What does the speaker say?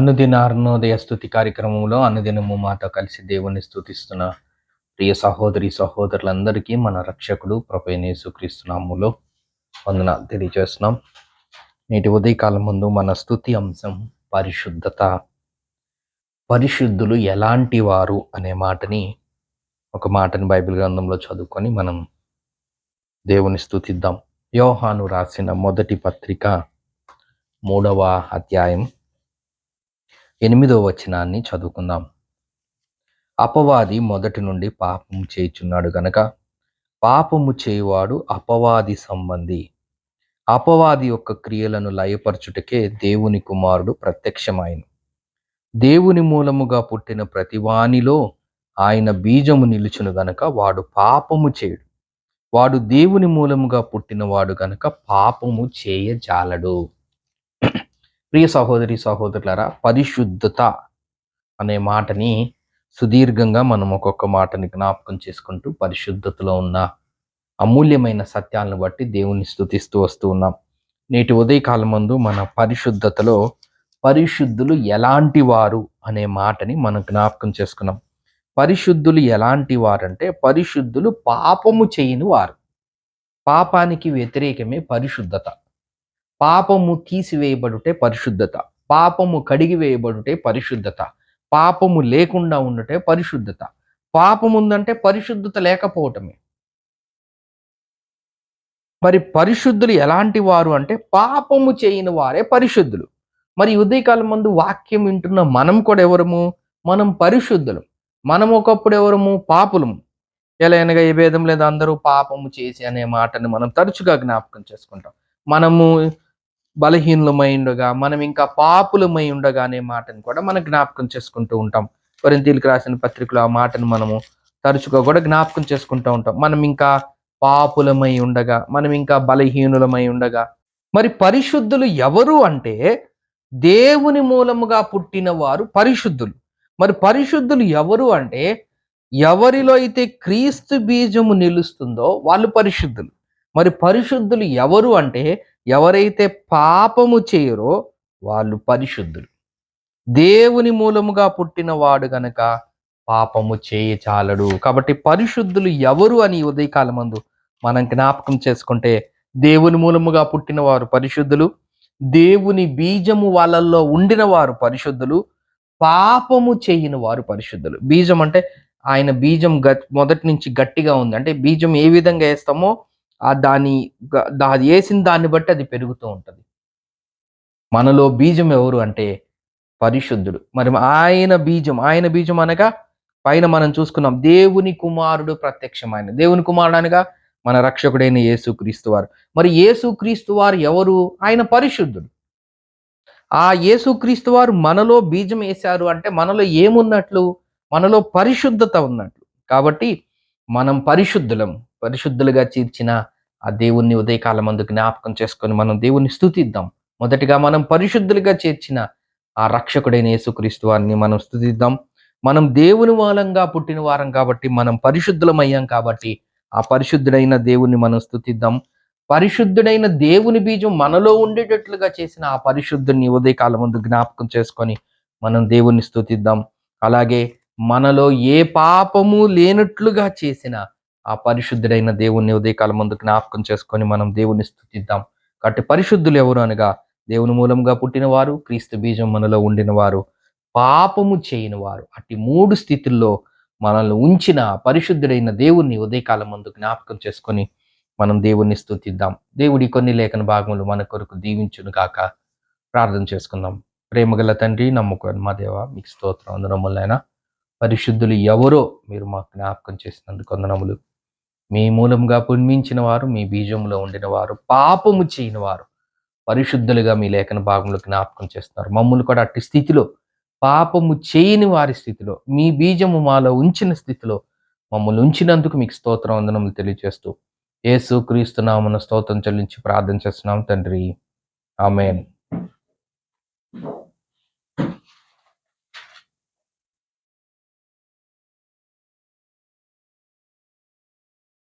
అనుదిన అరుణోదయ స్థుతి కార్యక్రమంలో అనుదినము మాతో కలిసి దేవుణ్ణి స్థుతిస్తున్న ప్రియ సహోదరి సహోదరులందరికీ మన రక్షకుడు క్రీస్తునాములో వందన తెలియజేస్తున్నాం. నేటి ఉదయకాలం ముందు మన స్థుతి అంశం పరిశుద్ధత. పరిశుద్ధులు ఎలాంటి వారు అనే మాటని ఒక మాటని బైబిల్ గ్రంథంలో చదువుకొని మనం దేవుని స్థుతిద్దాం యోహాను రాసిన మొదటి పత్రిక మూడవ అధ్యాయం ఎనిమిదో వచనాన్ని చదువుకుందాం. అపవాది మొదటి నుండి పాపము చేయుచున్నాడు గనక పాపము చేయువాడు అపవాది సంబంధి. అపవాది యొక్క క్రియలను లయపరచుటకే దేవుని కుమారుడు ప్రత్యక్షమైన దేవుని మూలముగా పుట్టిన ప్రతివానిలో ఆయన బీజము నిలుచును గనక వాడు పాపము చేయడు. వాడు దేవుని మూలముగా పుట్టినవాడు గనక పాపము చేయజాలడు. ప్రియ సహోదరి సహోదరులరా పరిశుద్ధత అనే మాటని సుదీర్ఘంగా మనం ఒక్కొక్క మాటని జ్ఞాపకం చేసుకుంటూ పరిశుద్ధతలో ఉన్న అమూల్యమైన సత్యాలను బట్టి దేవుని స్థుతిస్తూ వస్తూ ఉన్నాం. నేటి ఉదయకాలం ముందు మన పరిశుద్ధతలో పరిశుద్ధులు ఎలాంటి వారు అనే మాటని మనం జ్ఞాపకం చేసుకున్నాం. పరిశుద్ధులు ఎలాంటి వారంటే పరిశుద్ధులు పాపము చేయని వారు. పాపానికి వ్యతిరేకమే పరిశుద్ధత. పాపము తీసివేయబడుటే పరిశుద్ధత పాపము కడిగి వేయబడుటే పరిశుద్ధత పాపము లేకుండా ఉండటే పరిశుద్ధత పాపం ఉందంటే పరిశుద్ధత లేకపోవటమే. మరి పరిశుద్ధులు ఎలాంటి వారు అంటే పాపము చేయని వారే పరిశుద్ధులు. మరి ఉదయకాలం ముందు వాక్యం వింటున్న మనం కూడా ఎవరము? మనం పరిశుద్ధులు. మనం ఒకప్పుడు ఎవరము? పాపులము. ఎలా అనగా ఏ భేదం లేదు అందరూ పాపము చేసి అనే మాటని మనం తరచుగా జ్ఞాపకం చేసుకుంటాం. మనము బలహీనమై ఉండగా మనం ఇంకా పాపులమై ఉండగా అనే మాటను కూడా మనం జ్ఞాపకం చేసుకుంటూ ఉంటాం. కొరింతీలకు రాసిన పత్రికలో ఆ మాటను మనము తరచుగా కూడా జ్ఞాపకం చేసుకుంటూ ఉంటాం. మనం ఇంకా పాపులమై ఉండగా మనం ఇంకా బలహీనులమై ఉండగా మరి పరిశుద్ధులు ఎవరు అంటే దేవుని మూలముగా పుట్టిన వారు పరిశుద్ధులు. మరి పరిశుద్ధులు ఎవరు అంటే ఎవరిలో అయితే క్రీస్తు బీజము నిలుస్తుందో వాళ్ళు పరిశుద్ధులు. మరి పరిశుద్ధులు ఎవరు అంటే ఎవరైతే పాపము చేయరో వాళ్ళు పరిశుద్ధులు. దేవుని మూలముగా పుట్టిన వాడు గనక పాపము చేయ చాలడు. కాబట్టి పరిశుద్ధులు ఎవరు అని ఉదయకాలమందు మనం జ్ఞాపకం చేసుకుంటే దేవుని మూలముగా పుట్టిన వారు పరిశుద్ధులు దేవుని బీజము వాళ్ళల్లో ఉండిన వారు పరిశుద్ధులు పాపము చేయని వారు పరిశుద్ధులు. బీజం అంటే ఆయన బీజం మొదటి నుంచి గట్టిగా ఉంది. అంటే బీజం ఏ విధంగా వేస్తామో దాని అది వేసిన దాన్ని బట్టి అది పెరుగుతూ ఉంటుంది. మనలో బీజం ఎవరు అంటే పరిశుద్ధుడు. మరి ఆయన బీజం ఆయన బీజం అనగా పైన మనం చూసుకున్నాం దేవుని కుమారుడు ప్రత్యక్షమైన. దేవుని కుమారుడు అనగా మన రక్షకుడైన యేసుక్రీస్తు వారు. మరి యేసుక్రీస్తు వారు ఎవరు? ఆయన పరిశుద్ధుడు. ఆ యేసుక్రీస్తు వారు మనలో బీజం వేశారు అంటే మనలో ఏమున్నట్లు? మనలో పరిశుద్ధత ఉన్నట్లు. కాబట్టి మనం పరిశుద్ధులం పరిశుద్ధులుగా తీర్చిన ఆ దేవుణ్ణి ఉదయకాలం మందు జ్ఞాపకం చేసుకొని మనం దేవుణ్ణి స్థుతిద్దాం. మొదటిగా మనం పరిశుద్ధులుగా చేర్చిన ఆ రక్షకుడైన యేసుక్రీస్తు వారిని మనం స్థుతిద్దాం. మనం దేవుని మూలంగా పుట్టిన వారం కాబట్టి మనం పరిశుద్ధులమయ్యాం కాబట్టి ఆ పరిశుద్ధుడైన దేవుణ్ణి మనం స్థుతిద్దాం. పరిశుద్ధుడైన దేవుని బీజం మనలో ఉండేటట్లుగా చేసిన ఆ పరిశుద్ధుని ఉదయకాలం ముందు జ్ఞాపకం చేసుకొని మనం దేవుణ్ణి స్థుతిద్దాం. అలాగే మనలో ఏ పాపము లేనట్లుగా చేసిన ఆ పరిశుద్ధుడైన దేవుణ్ణి ఉదయకాలం ముందు జ్ఞాపకం చేసుకొని మనం దేవుణ్ణి స్థుతిద్దాం. కాబట్టి పరిశుద్ధులు ఎవరు అనగా దేవుని మూలంగా పుట్టినవారు క్రీస్తు బీజం మనలో ఉండినవారు పాపము చేయనివారు. అట్టి మూడు స్థితుల్లో మనల్ని ఉంచిన పరిశుద్ధుడైన దేవుణ్ణి ఉదయకాలం ముందు జ్ఞాపకం చేసుకొని మనం దేవుణ్ణి స్థుతిద్దాం. దేవుడి కొన్ని లేఖన భాగములు మన కొరకు దీవించును కాక ప్రార్థన చేసుకుందాం. ప్రేమగల తండ్రి నమ్ముకోని మా దేవ మీకు స్తోత్రం. అందరములైనా పరిశుద్ధులు ఎవరో మీరు మాకు జ్ఞాపకం చేసినందుకు వందనములు. మీ మూలంగా పుణ్మించిన వారు మీ బీజంలో ఉండిన వారు పాపము చేయని వారు పరిశుద్ధులుగా మీ లేఖన భాగంలో జ్ఞాపకం చేస్తున్నారు. మమ్మల్ని కూడా అట్టి స్థితిలో పాపము చేయని వారి స్థితిలో మీ బీజము మాలో ఉంచిన స్థితిలో మమ్మల్ని ఉంచినందుకు మీకు స్తోత్రం వందనములు తెలియజేస్తూ ఏసు క్రీస్తునామన స్తోత్రం చెల్లించి ప్రార్థన చేస్తున్నాం తండ్రి. ఆమెన్.